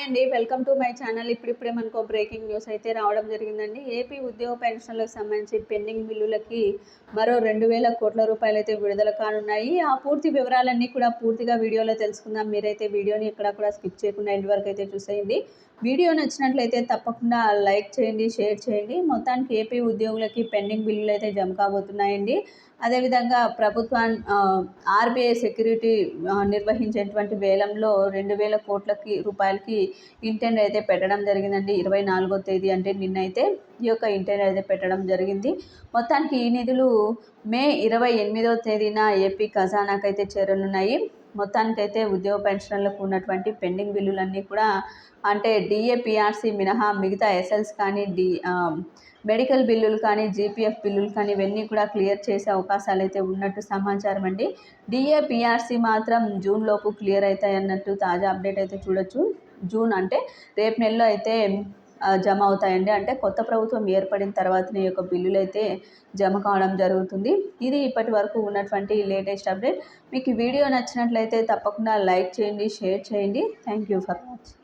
Hi అండి welcome to my channel. ఇప్పుడిప్పుడే మనకు బ్రేకింగ్ న్యూస్ అయితే రావడం జరిగిందండి. ఏపీ ఉద్యోగ పెన్షన్లకు సంబంధించి పెండింగ్ బిల్లులకి మరో రెండు వేల కోట్ల రూపాయలు అయితే విడుదల కానున్నాయి. ఆ పూర్తి వివరాలన్నీ కూడా పూర్తిగా వీడియోలో తెలుసుకుందాం. మీరైతే వీడియోని ఎక్కడ కూడా స్కిప్ చేయకుండా ఎండ్ వరకు అయితే చూసేయండి. వీడియో నచ్చినట్లయితే తప్పకుండా లైక్ చేయండి షేర్ చేయండి. మొత్తానికి ఏపీ ఉద్యోగులకి పెండింగ్ బిల్లులు అయితే జమ కాబోతున్నాయండి. అదేవిధంగా ప్రభుత్వం ఆర్బీఐ సెక్యూరిటీ నిర్వహించేటువంటి వేలంలో రెండు వేల కోట్లకి రూపాయలకి ఇంటెండ్ అయితే పెట్టడం జరిగిందండి. ఇరవై నాలుగో తేదీ అంటే నిన్నైతే ఈ యొక్క ఇంటెండ్ అయితే పెట్టడం జరిగింది. మొత్తానికి ఈ నిధులు మే ఇరవై ఎనిమిదో తేదీన ఏపీ ఖజానాకైతే చేరనున్నాయి. మొత్తానికైతే ఉద్యోగ పెన్షన్లకు ఉన్నటువంటి పెండింగ్ బిల్లులన్నీ కూడా అంటే డిఏపిఆర్సీ మినహా మిగతా ఎస్ఎల్స్ కానీ డి మెడికల్ బిల్లులు కానీ జీపీఎఫ్ బిల్లులు కానీ ఇవన్నీ కూడా క్లియర్ చేసే అవకాశాలు అయితే ఉన్నట్టు సమాచారం అండి. డిఏపిఆర్సీ మాత్రం జూన్లోపు క్లియర్ అవుతాయి అన్నట్టు తాజా అప్డేట్ అయితే చూడొచ్చు. జూన్ అంటే రేపు నెలలో అయితే జమ అవుతాయండి. అంటే కొత్త ప్రభుత్వం ఏర్పడిన తర్వాతనే యొక్క బిల్లులు అయితే జమ కావడం జరుగుతుంది. ఇది ఇప్పటి వరకు ఉన్నటువంటి లేటెస్ట్ అప్డేట్. మీకు వీడియో నచ్చినట్లయితే తప్పకుండా లైక్ చేయండి షేర్ చేయండి. Thank you for watching.